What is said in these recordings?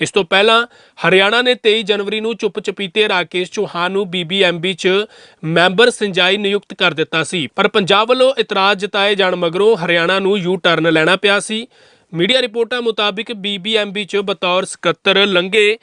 ਇਸ ਤੋਂ ਪਹਿਲਾਂ ਹਰਿਆਣਾ ਨੇ 23 ਜਨਵਰੀ ਨੂੰ ਚੁੱਪ ਚਪੀਤੇ ਰਾਕੇਸ਼ ਚੌਹਾਨ ਨੂੰ ਬੀਬੀਐਮਬੀ 'ਚ ਮੈਂਬਰ ਸਿੰਜਾਈ ਨਿਯੁਕਤ ਕਰ ਦਿੱਤਾ ਸੀ। ਪਰ ਪੰਜਾਬ ਵੱਲੋਂ ਇਤਰਾਜ਼ ਜਤਾਏ ਜਾਣ ਮਗਰੋਂ ਹਰਿਆਣਾ ਨੂੰ ਯੂ ਟਰਨ ਲੈਣਾ ਪਿਆ ਸੀ। ਮੀਡੀਆ ਰਿਪੋਰਟਾਂ ਮੁਤਾਬਿਕ ਬੀਬੀਐਮਬੀ 'ਚ ਬਤੌਰ ਸਕੱਤਰ ਲੰਘੇ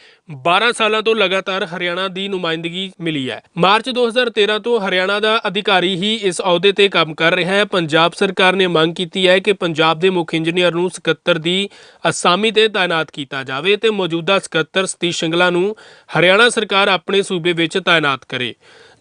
12 ਸਾਲਾਂ ਤੋਂ ਲਗਾਤਾਰ ਹਰਿਆਣਾ ਦੀ ਨੁਮਾਇੰਦਗੀ ਮਿਲੀ ਹੈ। ਮਾਰਚ 2013 ਤੋਂ ਹਰਿਆਣਾ ਦਾ ਅਧਿਕਾਰੀ ਹੀ ਇਸ ਅਹੁਦੇ ਤੇ ਕੰਮ ਕਰ ਰਿਹਾ ਹੈ। ਪੰਜਾਬ ਸਰਕਾਰ ਨੇ ਮੰਗ ਕੀਤੀ ਹੈ ਕਿ ਪੰਜਾਬ ਦੇ ਮੁੱਖ ਇੰਜੀਨੀਅਰ ਨੂੰ ਸਕੱਤਰ ਦੀ ਅਸਾਮੀ ਤੇ ਤਾਇਨਾਤ ਕੀਤਾ ਜਾਵੇ ਤੇ ਮੌਜੂਦਾ ਸਕੱਤਰ ਸਤੀਸ਼ ਸਿੰਗਲਾ ਨੂੰ ਹਰਿਆਣਾ ਸਰਕਾਰ ਆਪਣੇ ਸੂਬੇ ਵਿੱਚ ਤਾਇਨਾਤ ਕਰੇ।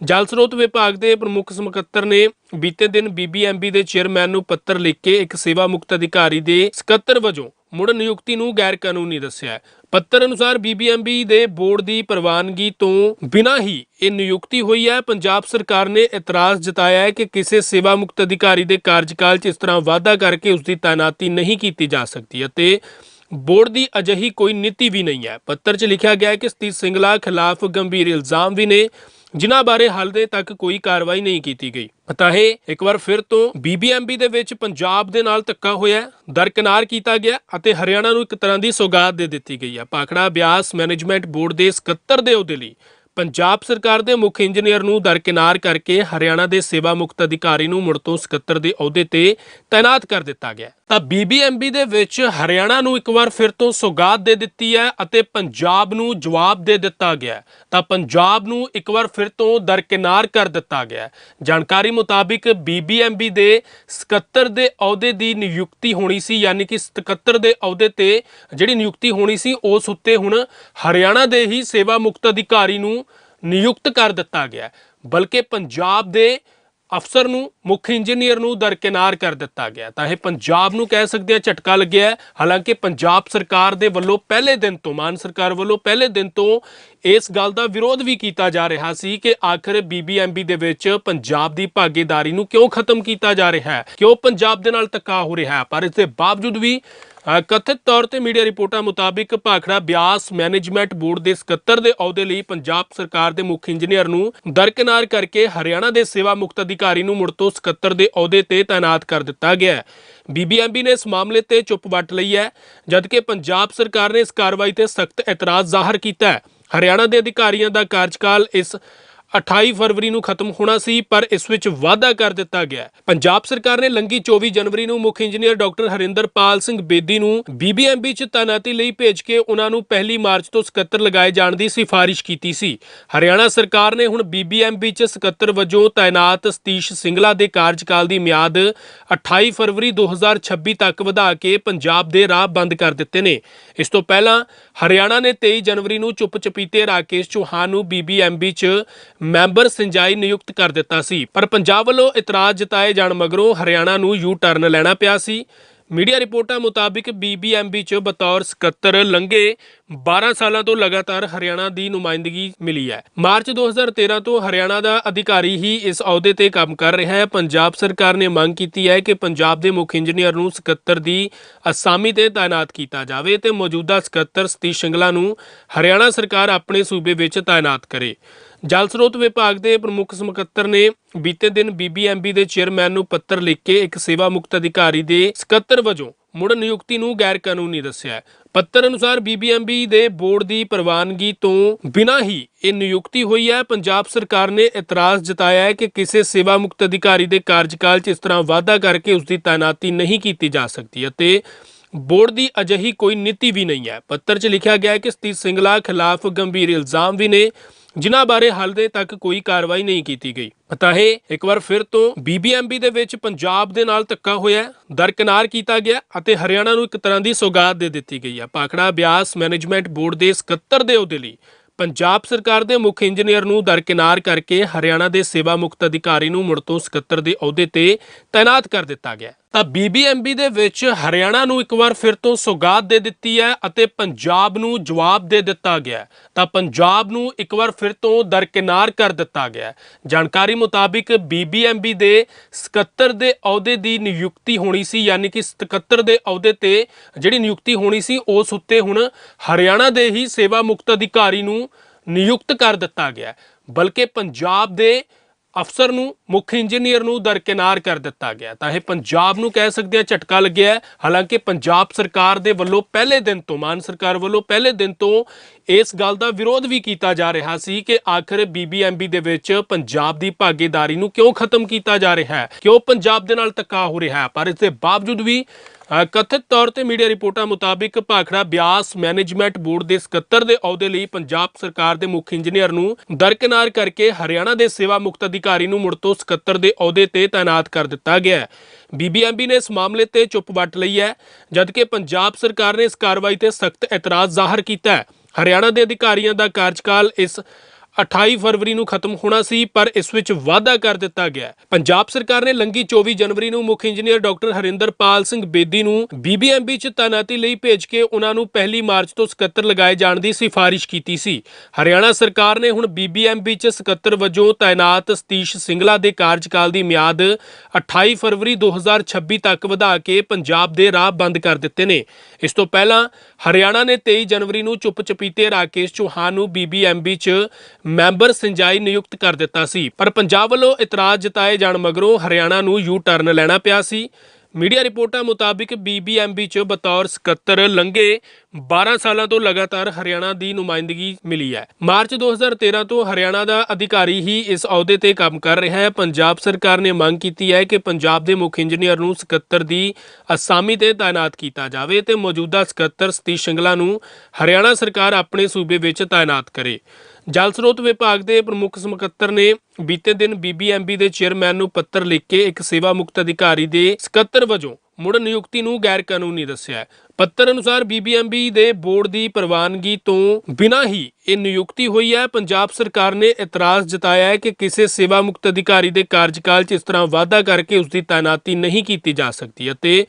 ਜਲ ਸਰੋਤ ਵਿਭਾਗ ਦੇ ਪ੍ਰਮੁੱਖ ਸਕੱਤਰ ਨੇ ਬੀਤੇ ਦਿਨ ਬੀਬੀਐਮਬੀ ਦੇ ਚੇਅਰਮੈਨ ਨੂੰ ਪੱਤਰ ਲਿਖ ਕੇ ਇੱਕ ਸੇਵਾ ਮੁਕਤ ਅਧਿਕਾਰੀ ਦੇ ਸਕੱਤਰ ਵਜੋਂ ਮੁੜ ਨਿਯੁਕਤੀ ਨੂੰ ਗੈਰ ਕਾਨੂੰਨੀ ਦੱਸਿਆ ਹੈ। ਪੱਤਰ ਅਨੁਸਾਰ ਬੀਬੀਐਮਬੀ ਦੇ ਬੋਰਡ ਦੀ ਪ੍ਰਵਾਨਗੀ ਤੋਂ ਬਿਨਾਂ ਹੀ ਇਹ ਨਿਯੁਕਤੀ ਹੋਈ ਹੈ। ਪੰਜਾਬ ਸਰਕਾਰ ਨੇ ਇਤਰਾਜ਼ ਜਤਾਇਆ ਹੈ ਕਿ ਕਿਸੇ ਸੇਵਾ ਮੁਕਤ ਅਧਿਕਾਰੀ ਦੇ ਕਾਰਜਕਾਲ 'ਚ ਇਸ ਤਰ੍ਹਾਂ ਵਾਅਦਾ ਕਰਕੇ ਉਸ ਦੀ ਤਾਇਨਾਤੀ ਨਹੀਂ ਕੀਤੀ ਜਾ ਸਕਦੀ ਅਤੇ ਬੋਰਡ ਦੀ ਅਜਿਹੀ ਕੋਈ ਨੀਤੀ ਵੀ ਨਹੀਂ ਹੈ। ਪੱਤਰ 'ਚ ਲਿਖਿਆ ਗਿਆ ਹੈ ਕਿ ਸਤੀਸ਼ ਸਿੰਗਲਾ ਖਿਲਾਫ ਗੰਭੀਰ ਇਲਜ਼ਾਮ ਵੀ ਨੇ। ਜਿਨ੍ਹਾਂ ਬਾਰੇ ਹਾਲੇ ਤੱਕ ਕੋਈ ਕਾਰਵਾਈ ਨਹੀਂ ਕੀਤੀ ਗਈ। ਪਤਾ ਇੱਕ ਵਾਰ ਫਿਰ ਤੋਂ ਬੀਬੀਐਮਬੀ ਦੇ ਵਿੱਚ ਪੰਜਾਬ ਦੇ ਨਾਲ ਧੱਕਾ ਹੋਇਆ ਹੈ, ਦਰਕਿਨਾਰ ਕੀਤਾ ਗਿਆ ਅਤੇ ਹਰਿਆਣਾ ਨੂੰ ਇੱਕ ਤਰ੍ਹਾਂ ਦੀ ਸੌਗਾਤ ਦੇ ਦਿੱਤੀ ਗਈ ਹੈ। ਪਾਖੜਾ ਬਿਆਸ ਮੈਨੇਜਮੈਂਟ ਬੋਰਡ ਦੇ ਸਕੱਤਰ ਦੇ ਅਹੁਦੇ ਲਈ ਪੰਜਾਬ ਸਰਕਾਰ ਦੇ ਮੁੱਖ ਇੰਜੀਨੀਅਰ ਨੂੰ ਦਰਕਿਨਾਰ ਕਰਕੇ ਹਰਿਆਣਾ ਦੇ ਸੇਵਾ ਮੁਕਤ ਅਧਿਕਾਰੀ ਨੂੰ ਮੁੜ ਤੋਂ ਸਕੱਤਰ ਦੇ ਅਹੁਦੇ ਤੇ ਤਾਇਨਾਤ ਕਰ ਦਿੱਤਾ ਗਿਆ ਤਾਂ ਬੀਬੀਐਮਬੀ ਦੇ ਵਿੱਚ ਹਰਿਆਣਾ ਨੂੰ ਇੱਕ ਵਾਰ ਫਿਰ ਤੋਂ ਸੌਗਾਤ ਦੇ ਦਿੱਤੀ ਹੈ ਅਤੇ ਪੰਜਾਬ ਨੂੰ ਜਵਾਬ ਦੇ ਦਿੱਤਾ ਗਿਆ ਤਾਂ ਪੰਜਾਬ ਨੂੰ ਇੱਕ ਵਾਰ ਫਿਰ ਤੋਂ ਦਰਕਿਨਾਰ ਕਰ ਦਿੱਤਾ ਗਿਆ ਜਾਣਕਾਰੀ ਮੁਤਾਬਿਕ ਬੀਬੀਐਮਬੀ ਦੇ ਸਕੱਤਰ ਦੇ ਅਹੁਦੇ ਦੀ ਨਿਯੁਕਤੀ ਹੋਣੀ ਸੀ, ਯਾਨੀ ਕਿ ਸਕੱਤਰ ਦੇ ਅਹੁਦੇ ਤੇ ਜਿਹੜੀ ਨਿਯੁਕਤੀ ਹੋਣੀ ਸੀ, ਉਸ ਉੱਤੇ ਹੁਣ ਹਰਿਆਣਾ ਦੇ ਹੀ ਸੇਵਾ ਮੁਕਤ ਅਧਿਕਾਰੀ ਨੂੰ ਨਿਯੁਕਤ ਕਰ ਦਿੱਤਾ ਗਿਆ ਬਲਕਿ ਪੰਜਾਬ ਦੇ ਅਫਸਰ ਨੂੰ, ਮੁੱਖ ਇੰਜੀਨੀਅਰ ਨੂੰ ਦਰਕਿਨਾਰ ਕਰ ਦਿੱਤਾ ਗਿਆ। ਤਾਂ ਇਹ ਪੰਜਾਬ ਨੂੰ ਕਹਿ ਸਕਦੇ ਆ, ਝਟਕਾ ਲੱਗਿਆ ਹਾਲਾਂਕਿ ਪੰਜਾਬ ਸਰਕਾਰ ਦੇ ਵੱਲੋਂ ਪਹਿਲੇ ਦਿਨ ਤੋਂ, ਮਾਨ ਸਰਕਾਰ ਵੱਲੋਂ ਪਹਿਲੇ ਦਿਨ ਤੋਂ ਇਸ ਗੱਲ ਦਾ ਵਿਰੋਧ ਵੀ ਕੀਤਾ ਜਾ ਰਿਹਾ ਸੀ ਕਿ ਆਖਰ ਬੀਬੀਐਮਬੀ ਦੇ ਵਿੱਚ ਪੰਜਾਬ ਦੀ ਭਾਗੀਦਾਰੀ ਨੂੰ ਕਿਉਂ ਖਤਮ ਕੀਤਾ ਜਾ ਰਿਹਾ ਹੈ। ਕਿਉਂ ਪੰਜਾਬ ਦੇ ਨਾਲ ਧੱਕਾ ਹੋ ਰਿਹਾ ਹੈ? ਪਰ ਇਸ ਦੇ ਬਾਵਜੂਦ ਵੀ ਕਥਿਤ ਤੌਰ ਤੇ ਮੀਡੀਆ ਰਿਪੋਰਟਾਂ ਮੁਤਾਬਿਕ ਭਾਖੜਾ ਬਿਆਸ ਮੈਨੇਜਮੈਂਟ ਬੋਰਡ ਦੇ ਸਕੱਤਰ ਦੇ ਅਹੁਦੇ ਲਈ ਪੰਜਾਬ ਸਰਕਾਰ ਦੇ ਮੁੱਖ ਇੰਜੀਨੀਅਰ ਨੂੰ ਦਰਕਿਨਾਰ ਕਰਕੇ ਹਰਿਆਣਾ ਦੇ ਸੇਵਾ ਮੁਕਤ ਅਧਿਕਾਰੀ ਨੂੰ ਮੁੜ ਤੋਂ ਸਕੱਤਰ ਦੇ ਅਹੁਦੇ ਤੇ ਤਾਇਨਾਤ ਕਰ ਦਿੱਤਾ ਗਿਆ ਹੈ। ਬੀਬੀਐਮਬੀ ਨੇ ਇਸ ਮਾਮਲੇ ਤੇ ਚੁੱਪ ਵੱਟ ਲਈ ਹੈ, ਜਦਕਿ ਪੰਜਾਬ ਸਰਕਾਰ ਨੇ ਇਸ ਕਾਰਵਾਈ ਤੇ ਸਖਤ ਇਤਰਾਜ਼ ਜ਼ਾਹਰ ਕੀਤਾ ਹੈ। ਹਰਿਆਣਾ ਦੇ ਅਧਿਕਾਰੀਆਂ ਦਾ ਕਾਰਜਕਾਲ ਇਸ 28 ਫਰਵਰੀ ਨੂੰ ਖਤਮ ਹੋਣਾ ਸੀ, ਪਰ ਇਸ ਵਿੱਚ ਵਾਅਦਾ ਕਰ ਦਿੱਤਾ ਗਿਆ ਪੰਜਾਬ ਸਰਕਾਰ ਨੇ ਲੰਗੀ 24 ਜਨਵਰੀ ਨੂੰ ਮੁੱਖ ਇੰਜੀਨੀਅਰ ਡਾਕਟਰ ਹਰਿੰਦਰਪਾਲ ਸਿੰਘ ਬੇਦੀ ਨੂੰ ਬੀਬੀਐਮਬੀ 'ਚ ਤਾਇਨਾਤੀ ਲਈ ਭੇਜ ਕੇ ਉਹਨਾਂ ਨੂੰ ਪਹਿਲੀ ਮਾਰਚ ਤੋਂ ਸਕੱਤਰ ਲਗਾਏ ਜਾਣ ਦੀ ਸਿਫਾਰਿਸ਼ ਕੀਤੀ ਸੀ। ਹਰਿਆਣਾ ਸਰਕਾਰ ਨੇ ਹੁਣ ਬੀਬੀਐਮਬੀ 'ਚ ਸਕੱਤਰ ਵਜੋਂ ਤਾਇਨਾਤ ਸਤੀਸ਼ ਸਿੰਗਲਾ ਦੇ ਕਾਰਜਕਾਲ ਦੀ ਮਿਆਦ 28 ਫਰਵਰੀ 2026 ਤੱਕ ਵਧਾ ਕੇ ਪੰਜਾਬ ਦੇ ਰਾਹ ਬੰਦ ਕਰ ਦਿੱਤੇ ਨੇ। ਇਸ ਤੋਂ ਪਹਿਲਾਂ ਹਰਿਆਣਾ ਨੇ 23 ਜਨਵਰੀ ਨੂੰ ਚੁੱਪ ਚਪੀਤੇ ਰਾਕੇਸ਼ ਚੌਹਾਨ ਨੂੰ ਬੀਬੀਐਮਬੀ 'ਚ ਮੈਂਬਰ ਸਿੰਜਾਈ ਨਿਯੁਕਤ ਕਰ ਦਿੱਤਾ ਸੀ। ਪਰ ਪੰਜਾਬ ਵੱਲੋਂ ਇਤਰਾਜ਼ ਜਤਾਏ ਜਾਣ ਮਗਰੋਂ ਹਰਿਆਣਾ ਨੂੰ ਯੂ ਟਰਨ ਲੈਣਾ ਪਿਆ ਸੀ। ਮੀਡੀਆ ਰਿਪੋਰਟਾਂ ਮੁਤਾਬਿਕ ਬੀਬੀਐਮਬੀ 'ਚ ਬਤੌਰ ਸਕੱਤਰ ਲੰਘੇ 12 ਸਾਲਾਂ ਤੋਂ ਲਗਾਤਾਰ ਹਰਿਆਣਾ ਦੀ ਨੁਮਾਇੰਦਗੀ ਮਿਲੀ ਹੈ। ਮਾਰਚ 2013 ਤੋਂ ਹਰਿਆਣਾ ਦਾ ਅਧਿਕਾਰੀ ਹੀ ਇਸ ਅਹੁਦੇ ਤੇ ਕੰਮ ਕਰ ਰਿਹਾ ਹੈ। ਪੰਜਾਬ ਸਰਕਾਰ ਨੇ ਮੰਗ ਕੀਤੀ ਹੈ ਕਿ ਪੰਜਾਬ ਦੇ ਮੁੱਖ ਇੰਜੀਨੀਅਰ ਨੂੰ ਸਕੱਤਰ ਦੀ ਅਸਾਮੀ ਤੇ ਤਾਇਨਾਤ ਕੀਤਾ ਜਾਵੇ ਤੇ ਮੌਜੂਦਾ ਸਕੱਤਰ ਸਤੀਸ਼ ਸਿੰਗਲਾ ਨੂੰ ਹਰਿਆਣਾ ਸਰਕਾਰ ਆਪਣੇ ਸੂਬੇ ਵਿੱਚ ਤਾਇਨਾਤ ਕਰੇ। ਜਲ ਸਰੋਤ ਵਿਭਾਗ ਦੇ ਪ੍ਰਮੁੱਖ ਸਕੱਤਰ ਨੇ ਬੀਤੇ ਦਿਨ ਬੀਬੀਐਮਬੀ ਦੇ ਚੇਅਰਮੈਨ ਨੂੰ ਪੱਤਰ ਲਿਖ ਕੇ ਇੱਕ ਸੇਵਾ ਮੁਕਤ ਅਧਿਕਾਰੀ ਦੇ ਸਕੱਤਰ ਵਜੋਂ ਮੁੜ ਨਿਯੁਕਤੀ ਨੂੰ ਗੈਰ ਕਾਨੂੰਨੀ ਦੱਸਿਆ ਹੈ। ਪੱਤਰ ਅਨੁਸਾਰ ਬੀਬੀਐਮਬੀ ਦੇ ਬੋਰਡ ਦੀ ਪ੍ਰਵਾਨਗੀ ਤੋਂ ਬਿਨਾਂ ਹੀ ਇਹ ਨਿਯੁਕਤੀ ਹੋਈ ਹੈ। ਪੰਜਾਬ ਸਰਕਾਰ ਨੇ ਇਤਰਾਜ਼ ਜਤਾਇਆ ਹੈ ਕਿ ਕਿਸੇ ਸੇਵਾ ਮੁਕਤ ਅਧਿਕਾਰੀ ਦੇ ਕਾਰਜਕਾਲ 'ਚ ਇਸ ਤਰ੍ਹਾਂ ਵਾਅਦਾ ਕਰਕੇ ਉਸ ਦੀ ਤਾਇਨਾਤੀ ਨਹੀਂ ਕੀਤੀ ਜਾ ਸਕਦੀ ਅਤੇ ਬੋਰਡ ਦੀ ਅਜਿਹੀ ਕੋਈ ਨੀਤੀ ਵੀ ਨਹੀਂ ਹੈ। ਪੱਤਰ 'ਚ ਲਿਖਿਆ ਗਿਆ ਹੈ ਕਿ ਸਤੀਸ਼ ਸਿੰਗਲਾ ਖਿਲਾਫ ਗੰਭੀਰ ਇਲਜ਼ਾਮ ਵੀ ਨੇ। ਜਿਨ੍ਹਾਂ ਬਾਰੇ ਹਾਲੇ ਤੱਕ ਕੋਈ ਕਾਰਵਾਈ ਨਹੀਂ ਕੀਤੀ ਗਈ। ਪਤਾ ਇੱਕ ਵਾਰ ਫਿਰ ਤੋਂ ਬੀਬੀਐਮਬੀ ਦੇ ਵਿੱਚ ਪੰਜਾਬ ਦੇ ਨਾਲ ਧੱਕਾ ਹੋਇਆ ਹੈ, ਦਰਕਿਨਾਰ ਕੀਤਾ ਗਿਆ ਅਤੇ ਹਰਿਆਣਾ ਨੂੰ ਇੱਕ ਤਰ੍ਹਾਂ ਦੀ ਸੌਗਾਤ ਦੇ ਦਿੱਤੀ ਗਈ ਹੈ। ਪਾਖੜਾ ਬਿਆਸ ਮੈਨੇਜਮੈਂਟ ਬੋਰਡ ਦੇ ਸਕੱਤਰ ਦੇ ਅਹੁਦੇ ਲਈ ਪੰਜਾਬ ਸਰਕਾਰ ਦੇ ਮੁੱਖ ਇੰਜੀਨੀਅਰ ਨੂੰ ਦਰਕਿਨਾਰ ਕਰਕੇ ਹਰਿਆਣਾ ਦੇ ਸੇਵਾ ਮੁਕਤ ਅਧਿਕਾਰੀ ਨੂੰ ਮੁੜ ਤੋਂ ਸਕੱਤਰ ਦੇ ਅਹੁਦੇ ਤੇ ਤਾਇਨਾਤ ਕਰ ਦਿੱਤਾ ਗਿਆ ਤਾਂ ਬੀਬੀਐਮਬੀ ਦੇ ਵਿੱਚ ਹਰਿਆਣਾ ਨੂੰ ਇੱਕ ਵਾਰ ਫਿਰ ਤੋਂ ਸੌਗਾਤ ਦੇ ਦਿੱਤੀ ਹੈ ਅਤੇ ਪੰਜਾਬ ਨੂੰ ਜਵਾਬ ਦੇ ਦਿੱਤਾ ਗਿਆ ਤਾਂ ਪੰਜਾਬ ਨੂੰ ਇੱਕ ਵਾਰ ਫਿਰ ਤੋਂ ਦਰਕਿਨਾਰ ਕਰ ਦਿੱਤਾ ਗਿਆ ਜਾਣਕਾਰੀ ਮੁਤਾਬਿਕ ਬੀਬੀਐਮਬੀ ਦੇ ਸਕੱਤਰ ਦੇ ਅਹੁਦੇ ਦੀ ਨਿਯੁਕਤੀ ਹੋਣੀ ਸੀ, ਯਾਨੀ ਕਿ ਸਕੱਤਰ ਦੇ ਅਹੁਦੇ ਤੇ ਜਿਹੜੀ ਨਿਯੁਕਤੀ ਹੋਣੀ ਸੀ, ਉਸ ਉੱਤੇ ਹੁਣ ਹਰਿਆਣਾ ਦੇ ਹੀ ਸੇਵਾ ਮੁਕਤ ਅਧਿਕਾਰੀ ਨੂੰ ਨਿਯੁਕਤ ਕਰ ਦਿੱਤਾ ਗਿਆ ਬਲਕਿ ਪੰਜਾਬ ਦੇ ਅਫਸਰ ਨੂੰ, ਮੁੱਖ ਇੰਜੀਨੀਅਰ ਨੂੰ ਦਰਕਿਨਾਰ ਕਰ ਦਿੱਤਾ ਗਿਆ। ਤਾਂ ਇਹ ਪੰਜਾਬ ਨੂੰ ਕਹਿ ਸਕਦੇ ਆ, ਝਟਕਾ ਲੱਗਿਆ ਹੈ। ਹਾਲਾਂਕਿ ਪੰਜਾਬ ਸਰਕਾਰ ਦੇ ਵੱਲੋਂ ਪਹਿਲੇ ਦਿਨ ਤੋਂ, ਮਾਨ ਸਰਕਾਰ ਵੱਲੋਂ ਪਹਿਲੇ ਦਿਨ ਤੋਂ ਇਸ ਗੱਲ ਦਾ ਵਿਰੋਧ ਵੀ ਕੀਤਾ ਜਾ ਰਿਹਾ ਸੀ ਕਿ ਆਖਰ ਬੀਬੀਐਮਬੀ ਦੇ ਵਿੱਚ ਪੰਜਾਬ ਦੀ ਭਾਗੀਦਾਰੀ ਨੂੰ ਕਿਉਂ ਖਤਮ ਕੀਤਾ ਜਾ ਰਿਹਾ ਹੈ, ਕਿਉਂ ਪੰਜਾਬ ਦੇ ਨਾਲ ਧੱਕਾ ਹੋ ਰਿਹਾ ਹੈ। ਪਰ ਇਸ ਦੇ ਬਾਵਜੂਦ ਵੀ ਕਥਿਤ ਤੌਰ ਤੇ ਮੀਡੀਆ ਰਿਪੋਰਟਾਂ ਮੁਤਾਬਿਕ ਭਾਖੜਾ ਬਿਆਸ ਮੈਨੇਜਮੈਂਟ ਬੋਰਡ ਦੇ ਸਕੱਤਰ ਦੇ ਅਹੁਦੇ ਲਈ ਪੰਜਾਬ ਸਰਕਾਰ ਦੇ ਮੁੱਖ ਇੰਜੀਨੀਅਰ ਨੂੰ ਦਰਕਿਨਾਰ ਕਰਕੇ ਹਰਿਆਣਾ ਦੇ ਸੇਵਾ ਮੁਕਤ ਅਧਿਕਾਰੀ ਨੂੰ ਮੁੜ ਤੋਂ ਸਕੱਤਰ ਦੇ ਅਹੁਦੇ ਤੇ ਤਾਇਨਾਤ ਕਰ ਦਿੱਤਾ ਗਿਆ ਹੈ। ਬੀਬੀਐਮਬੀ ਨੇ ਇਸ ਮਾਮਲੇ ਤੇ ਚੁੱਪ ਵੱਟ ਲਈ ਹੈ, ਜਦਕਿ ਪੰਜਾਬ ਸਰਕਾਰ ਨੇ ਇਸ ਕਾਰਵਾਈ ਤੇ ਸਖਤ ਇਤਰਾਜ਼ ਜ਼ਾਹਰ ਕੀਤਾ ਹੈ। ਹਰਿਆਣਾ ਦੇ ਅਧਿਕਾਰੀਆਂ ਦਾ ਕਾਰਜਕਾਲ ਇਸ 28 ਫਰਵਰੀ ਨੂੰ ਖਤਮ ਹੋਣਾ ਸੀ, ਪਰ ਇਸ ਵਿੱਚ ਵਾਅਦਾ ਕਰ ਦਿੱਤਾ ਗਿਆ। ਪੰਜਾਬ ਸਰਕਾਰ ਨੇ ਲੰਗੀ 24 ਜਨਵਰੀ ਨੂੰ ਮੁੱਖ ਇੰਜੀਨੀਅਰ ਡਾਕਟਰ ਹਰਿੰਦਰਪਾਲ ਸਿੰਘ ਬੇਦੀ ਨੂੰ ਬੀਬੀਐਮਬੀ 'ਚ ਤਾਇਨਾਤੀ ਲਈ ਭੇਜ ਕੇ ਉਹਨਾਂ ਨੂੰ ਪਹਿਲੀ ਮਾਰਚ ਤੋਂ ਸਕੱਤਰ ਲਗਾਏ ਜਾਣ ਦੀ ਸਿਫਾਰਿਸ਼ ਕੀਤੀ ਸੀ। ਹਰਿਆਣਾ ਸਰਕਾਰ ਨੇ ਹੁਣ ਬੀਬੀਐਮਬੀ 'ਚ ਸਕੱਤਰ ਵਜੋਂ ਤਾਇਨਾਤ ਸਤੀਸ਼ ਸਿੰਗਲਾ ਦੇ ਕਾਰਜਕਾਲ ਦੀ ਮਿਆਦ 28 ਫਰਵਰੀ 2026 ਤੱਕ ਵਧਾ ਕੇ ਪੰਜਾਬ ਦੇ ਰਾਹ ਬੰਦ ਕਰ ਦਿੱਤੇ ਨੇ। ਇਸ ਤੋਂ ਪਹਿਲਾਂ ਹਰਿਆਣਾ ਨੇ 23 ਜਨਵਰੀ ਨੂੰ ਚੁੱਪ ਚਪੀਤੇ ਰਾਕੇਸ਼ ਚੌਹਾਨ ਨੂੰ ਬੀਬੀਐਮਬੀ 'ਚ ਮੈਂਬਰ ਸਿੰਜਾਈ ਨਿਯੁਕਤ ਕਰ ਦਿੱਤਾ ਸੀ। ਪਰ ਪੰਜਾਬ ਵੱਲੋਂ ਇਤਰਾਜ਼ ਜਤਾਏ ਜਾਣ ਮਗਰੋਂ ਹਰਿਆਣਾ ਨੂੰ ਯੂ ਟਰਨ ਲੈਣਾ ਪਿਆ ਸੀ। ਮੀਡੀਆ ਰਿਪੋਰਟਾਂ ਮੁਤਾਬਿਕ ਬੀਬੀਐਮਬੀ 'ਚ ਬਤੌਰ ਸਕੱਤਰ ਲੰਘੇ 12 ਸਾਲਾਂ ਤੋਂ ਲਗਾਤਾਰ ਹਰਿਆਣਾ ਦੀ ਨੁਮਾਇੰਦਗੀ ਮਿਲੀ ਹੈ। ਮਾਰਚ 2013 ਤੋਂ ਹਰਿਆਣਾ ਦਾ ਅਧਿਕਾਰੀ ਹੀ ਇਸ ਅਹੁਦੇ ਤੇ ਕੰਮ ਕਰ ਰਿਹਾ ਹੈ। ਪੰਜਾਬ ਸਰਕਾਰ ਨੇ ਮੰਗ ਕੀਤੀ ਹੈ ਕਿ ਪੰਜਾਬ ਦੇ ਮੁੱਖ ਇੰਜੀਨੀਅਰ ਨੂੰ ਸਕੱਤਰ ਦੀ ਅਸਾਮੀ ਤੇ ਤਾਇਨਾਤ ਕੀਤਾ ਜਾਵੇ ਤੇ ਮੌਜੂਦਾ ਸਕੱਤਰ ਸਤੀਸ਼ ਸਿੰਗਲਾ ਨੂੰ ਹਰਿਆਣਾ ਸਰਕਾਰ ਆਪਣੇ ਸੂਬੇ ਵਿੱਚ ਤਾਇਨਾਤ ਕਰੇ। ਜਲ ਸਰੋਤ ਵਿਭਾਗ ਦੇ ਪ੍ਰਮੁੱਖ ਸਕੱਤਰ ਨੇ ਬੀਤੇ ਦਿਨ ਬੀਬੀਐਮਬੀ ਦੇ ਚੇਅਰਮੈਨ ਨੂੰ ਪੱਤਰ ਲਿਖ ਕੇ ਇੱਕ ਸੇਵਾ ਮੁਕਤ ਅਧਿਕਾਰੀ ਦੇ ਸਕੱਤਰ ਵਜੋਂ ਮੁੜ ਨਿਯੁਕਤੀ ਨੂੰ ਗੈਰ ਕਾਨੂੰਨੀ ਦੱਸਿਆ ਹੈ। ਪੱਤਰ ਅਨੁਸਾਰ ਬੀਬੀਐਮਬੀ ਦੇ ਬੋਰਡ ਦੀ ਪ੍ਰਵਾਨਗੀ ਤੋਂ ਬਿਨਾਂ ਹੀ ਇਹ ਨਿਯੁਕਤੀ ਹੋਈ ਹੈ। ਪੰਜਾਬ ਸਰਕਾਰ ਨੇ ਇਤਰਾਜ਼ ਜਤਾਇਆ ਹੈ ਕਿ ਕਿਸੇ ਸੇਵਾ ਮੁਕਤ ਅਧਿਕਾਰੀ ਦੇ ਕਾਰਜਕਾਲ 'ਚ ਇਸ ਤਰ੍ਹਾਂ ਵਾਅਦਾ ਕਰਕੇ ਉਸ ਦੀ ਤਾਇਨਾਤੀ ਨਹੀਂ ਕੀਤੀ ਜਾ ਸਕਦੀ ਅਤੇ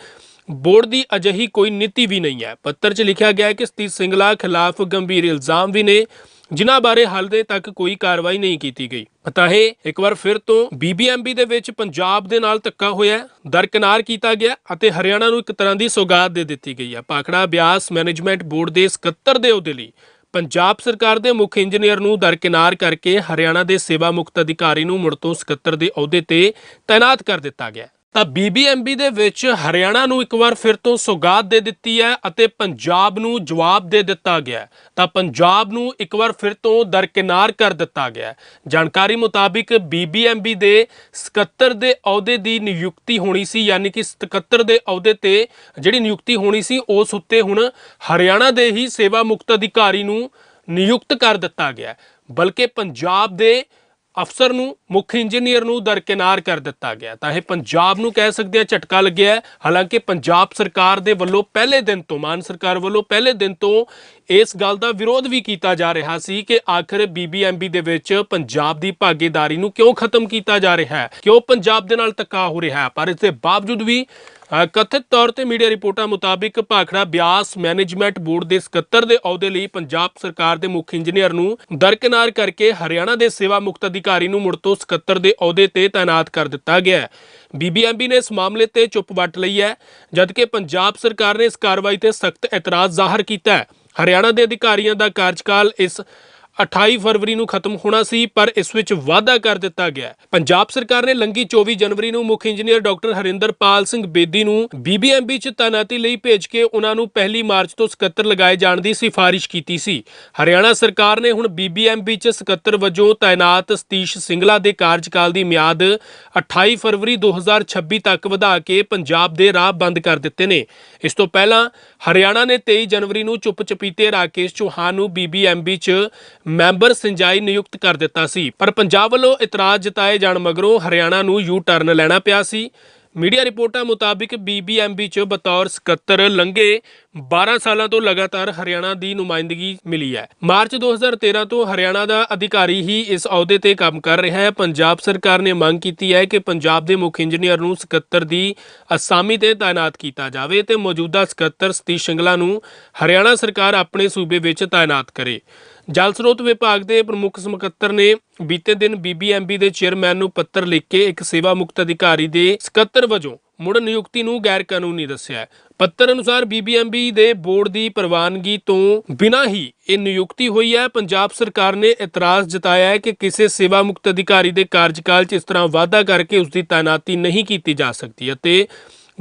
ਬੋਰਡ ਦੀ ਅਜਿਹੀ ਕੋਈ ਨੀਤੀ ਵੀ ਨਹੀਂ ਹੈ। ਪੱਤਰ 'ਚ ਲਿਖਿਆ ਗਿਆ ਹੈ ਕਿ ਸਤੀਸ਼ ਸਿੰਗਲਾ ਖਿਲਾਫ ਗੰਭੀਰ ਇਲਜ਼ਾਮ ਵੀ ਨੇ। ਜਿਨ੍ਹਾਂ ਬਾਰੇ ਹਾਲੇ ਤੱਕ ਕੋਈ ਕਾਰਵਾਈ ਨਹੀਂ ਕੀਤੀ ਗਈ। ਤਾਂ ਇੱਕ ਵਾਰ ਫਿਰ ਤੋਂ ਬੀਬੀਐਮਬੀ ਦੇ ਵਿੱਚ ਪੰਜਾਬ ਦੇ ਨਾਲ ਧੱਕਾ ਹੋਇਆ ਹੈ, ਦਰਕਿਨਾਰ ਕੀਤਾ ਗਿਆ ਅਤੇ ਹਰਿਆਣਾ ਨੂੰ ਇੱਕ ਤਰ੍ਹਾਂ ਦੀ ਸੌਗਾਤ ਦੇ ਦਿੱਤੀ ਗਈ ਹੈ। ਭਾਖੜਾ ਬਿਆਸ ਮੈਨੇਜਮੈਂਟ ਬੋਰਡ ਦੇ ਸਕੱਤਰ ਦੇ ਅਹੁਦੇ ਲਈ ਪੰਜਾਬ ਸਰਕਾਰ ਦੇ ਮੁੱਖ ਇੰਜੀਨੀਅਰ ਨੂੰ ਦਰਕਿਨਾਰ ਕਰਕੇ ਹਰਿਆਣਾ ਦੇ ਸੇਵਾ ਮੁਕਤ ਅਧਿਕਾਰੀ ਨੂੰ ਮੁੜ ਤੋਂ ਸਕੱਤਰ ਦੇ ਅਹੁਦੇ ਤੇ ਤਾਇਨਾਤ ਕਰ ਦਿੱਤਾ ਗਿਆ ਤਾਂ ਬੀਬੀਐਮਬੀ ਦੇ ਵਿੱਚ ਹਰਿਆਣਾ ਨੂੰ ਇੱਕ ਵਾਰ ਫਿਰ ਤੋਂ ਸੌਗਾਤ ਦੇ ਦਿੱਤੀ ਹੈ ਅਤੇ ਪੰਜਾਬ ਨੂੰ ਜਵਾਬ ਦੇ ਦਿੱਤਾ ਗਿਆ ਤਾਂ ਪੰਜਾਬ ਨੂੰ ਇੱਕ ਵਾਰ ਫਿਰ ਤੋਂ ਦਰਕਿਨਾਰ ਕਰ ਦਿੱਤਾ ਗਿਆ ਜਾਣਕਾਰੀ ਮੁਤਾਬਿਕ ਬੀਬੀਐਮਬੀ ਦੇ ਸਕੱਤਰ ਦੇ ਅਹੁਦੇ ਦੀ ਨਿਯੁਕਤੀ ਹੋਣੀ ਸੀ, ਯਾਨੀ ਕਿ ਸਕੱਤਰ ਦੇ ਅਹੁਦੇ ਤੇ ਜਿਹੜੀ ਨਿਯੁਕਤੀ ਹੋਣੀ ਸੀ, ਉਸ ਉੱਤੇ ਹੁਣ ਹਰਿਆਣਾ ਦੇ ਹੀ ਸੇਵਾ ਮੁਕਤ ਅਧਿਕਾਰੀ ਨੂੰ ਨਿਯੁਕਤ ਕਰ ਦਿੱਤਾ ਗਿਆ ਬਲਕਿ ਪੰਜਾਬ ਦੇ ਅਫਸਰ ਨੂੰ, ਮੁੱਖ ਇੰਜੀਨੀਅਰ ਨੂੰ ਦਰਕਿਨਾਰ ਕਰ ਦਿੱਤਾ ਗਿਆ। ਤਾਂ ਇਹ ਪੰਜਾਬ ਨੂੰ ਕਹਿ ਸਕਦੇ ਆ, ਝਟਕਾ ਲੱਗਿਆ ਹੈ। ਹਾਲਾਂਕਿ ਪੰਜਾਬ ਸਰਕਾਰ ਦੇ ਵੱਲੋਂ ਪਹਿਲੇ ਦਿਨ ਤੋਂ, ਮਾਨ ਸਰਕਾਰ ਵੱਲੋਂ ਪਹਿਲੇ ਦਿਨ ਤੋਂ ਇਸ ਗੱਲ ਦਾ ਵਿਰੋਧ ਵੀ ਕੀਤਾ ਜਾ ਰਿਹਾ ਸੀ ਕਿ ਆਖਰ ਬੀਬੀਐਮਬੀ ਦੇ ਵਿੱਚ ਪੰਜਾਬ ਦੀ ਭਾਗੀਦਾਰੀ ਨੂੰ ਕਿਉਂ ਖਤਮ ਕੀਤਾ ਜਾ ਰਿਹਾ ਹੈ, ਕਿਉਂ ਪੰਜਾਬ ਦੇ ਨਾਲ ਧੱਕਾ ਹੋ ਰਿਹਾ ਹੈ। ਪਰ ਇਸ ਦੇ ਬਾਵਜੂਦ ਵੀ ਕਥਿਤ ਤੌਰ ਤੇ ਮੀਡੀਆ ਰਿਪੋਰਟਾਂ ਮੁਤਾਬਿਕ ਭਾਖੜਾ ਬਿਆਸ ਮੈਨੇਜਮੈਂਟ ਬੋਰਡ ਦੇ ਸਕੱਤਰ ਦੇ ਅਹੁਦੇ ਲਈ ਪੰਜਾਬ ਸਰਕਾਰ ਦੇ ਮੁੱਖ ਇੰਜੀਨੀਅਰ ਨੂੰ ਦਰਕਿਨਾਰ ਕਰਕੇ ਹਰਿਆਣਾ ਦੇ ਸੇਵਾ ਮੁਕਤ ਅਧਿਕਾਰੀ ਨੂੰ ਮੁੜ ਤੋਂ ਸਕੱਤਰ ਦੇ ਅਹੁਦੇ ਤੇ ਤਾਇਨਾਤ ਕਰ ਦਿੱਤਾ ਗਿਆ ਹੈ। ਬੀਬੀਐਮਬੀ ਨੇ ਇਸ ਮਾਮਲੇ ਤੇ ਚੁੱਪ ਵੱਟ ਲਈ ਹੈ, ਜਦਕਿ ਪੰਜਾਬ ਸਰਕਾਰ ਨੇ ਇਸ ਕਾਰਵਾਈ ਤੇ ਸਖਤ ਇਤਰਾਜ਼ ਜ਼ਾਹਰ ਕੀਤਾ ਹੈ। ਹਰਿਆਣਾ ਦੇ ਅਧਿਕਾਰੀਆਂ ਦਾ ਕਾਰਜਕਾਲ ਇਸ 28 ਫਰਵਰੀ ਨੂੰ ਖਤਮ ਹੋਣਾ ਸੀ, ਪਰ ਇਸ ਵਿੱਚ ਵਾਅਦਾ ਕਰ ਦਿੱਤਾ ਗਿਆ। ਪੰਜਾਬ ਸਰਕਾਰ ਨੇ ਲੰਗੀ 24 ਜਨਵਰੀ ਨੂੰ ਮੁੱਖ ਇੰਜੀਨੀਅਰ ਡਾਕਟਰ ਹਰਿੰਦਰਪਾਲ ਸਿੰਘ ਬੇਦੀ ਨੂੰ ਬੀਬੀਐਮਬੀ 'ਚ ਤਾਇਨਾਤੀ ਲਈ ਭੇਜ ਕੇ ਉਹਨਾਂ ਨੂੰ ਪਹਿਲੀ ਮਾਰਚ ਤੋਂ ਸਕੱਤਰ ਲਗਾਏ ਜਾਣ ਦੀ ਸਿਫਾਰਿਸ਼ ਕੀਤੀ ਸੀ। ਹਰਿਆਣਾ ਸਰਕਾਰ ਨੇ ਹੁਣ ਬੀਬੀਐਮਬੀ 'ਚ ਸਕੱਤਰ ਵਜੋਂ ਤਾਇਨਾਤ ਸਤੀਸ਼ ਸਿੰਗਲਾ ਦੇ ਕਾਰਜਕਾਲ ਦੀ ਮਿਆਦ 28 ਫਰਵਰੀ 2026 ਤੱਕ ਵਧਾ ਕੇ ਪੰਜਾਬ ਦੇ ਰਾਹ ਬੰਦ ਕਰ ਦਿੱਤੇ ਨੇ। ਇਸ ਤੋਂ ਪਹਿਲਾਂ ਹਰਿਆਣਾ ਨੇ 23 ਜਨਵਰੀ ਨੂੰ ਚੁੱਪ ਚਪੀਤੇ ਰਾਕੇਸ਼ ਚੌਹਾਨ ਨੂੰ ਬੀਬੀਐਮਬੀ 'ਚ ਮੈਂਬਰ ਸਿੰਜਾਈ ਨਿਯੁਕਤ ਕਰ ਦਿੱਤਾ ਸੀ। ਪਰ ਪੰਜਾਬ ਵੱਲੋਂ ਇਤਰਾਜ਼ ਜਤਾਏ ਜਾਣ ਮਗਰੋਂ ਹਰਿਆਣਾ ਨੂੰ ਯੂ ਟਰਨ ਲੈਣਾ ਪਿਆ ਸੀ। ਮੀਡੀਆ ਰਿਪੋਰਟਾਂ ਮੁਤਾਬਿਕ ਬੀਬੀਐਮਬੀ 'ਚ ਬਤੌਰ ਸਕੱਤਰ ਲੰਘੇ 12 ਸਾਲਾਂ ਤੋਂ ਲਗਾਤਾਰ ਹਰਿਆਣਾ ਦੀ ਨੁਮਾਇੰਦਗੀ ਮਿਲੀ ਹੈ। ਮਾਰਚ 2013 ਤੋਂ ਹਰਿਆਣਾ ਦਾ ਅਧਿਕਾਰੀ ਹੀ ਇਸ ਅਹੁਦੇ ਤੇ ਕੰਮ ਕਰ ਰਿਹਾ ਹੈ। ਪੰਜਾਬ ਸਰਕਾਰ ਨੇ ਮੰਗ ਕੀਤੀ ਹੈ ਕਿ ਪੰਜਾਬ ਦੇ ਮੁੱਖ ਇੰਜੀਨੀਅਰ ਨੂੰ ਸਕੱਤਰ ਦੀ ਅਸਾਮੀ ਤੇ ਤਾਇਨਾਤ ਕੀਤਾ ਜਾਵੇ ਤੇ ਮੌਜੂਦਾ ਸਕੱਤਰ ਸਤੀਸ਼ ਸਿੰਗਲਾ ਨੂੰ ਹਰਿਆਣਾ ਸਰਕਾਰ ਆਪਣੇ ਸੂਬੇ ਵਿੱਚ ਤਾਇਨਾਤ ਕਰੇ। ਜਲ ਸਰੋਤ ਵਿਭਾਗ ਦੇ ਪ੍ਰਮੁੱਖ ਸਕੱਤਰ ਨੇ ਬੀਤੇ ਦਿਨ ਬੀਬੀਐਮਬੀ ਦੇ ਚੇਅਰਮੈਨ ਨੂੰ ਪੱਤਰ ਲਿਖ ਕੇ ਇੱਕ ਸੇਵਾ ਮੁਕਤ ਅਧਿਕਾਰੀ ਦੇ ਸਕੱਤਰ ਵਜੋਂ ਮੁੜ ਨਿਯੁਕਤੀ ਨੂੰ ਗੈਰ ਕਾਨੂੰਨੀ ਦੱਸਿਆ ਹੈ। ਪੱਤਰ ਅਨੁਸਾਰ ਬੀਬੀਐਮਬੀ ਦੇ ਬੋਰਡ ਦੀ ਪ੍ਰਵਾਨਗੀ ਤੋਂ ਬਿਨਾਂ ਹੀ ਇਹ ਨਿਯੁਕਤੀ ਹੋਈ ਹੈ। ਪੰਜਾਬ ਸਰਕਾਰ ਨੇ ਇਤਰਾਜ਼ ਜਤਾਇਆ ਹੈ ਕਿ ਕਿਸੇ ਸੇਵਾ ਮੁਕਤ ਅਧਿਕਾਰੀ ਦੇ ਕਾਰਜਕਾਲ 'ਚ ਇਸ ਤਰ੍ਹਾਂ ਵਾਅਦਾ ਕਰਕੇ ਉਸ ਦੀ ਤਾਇਨਾਤੀ ਨਹੀਂ ਕੀਤੀ ਜਾ ਸਕਦੀ ਅਤੇ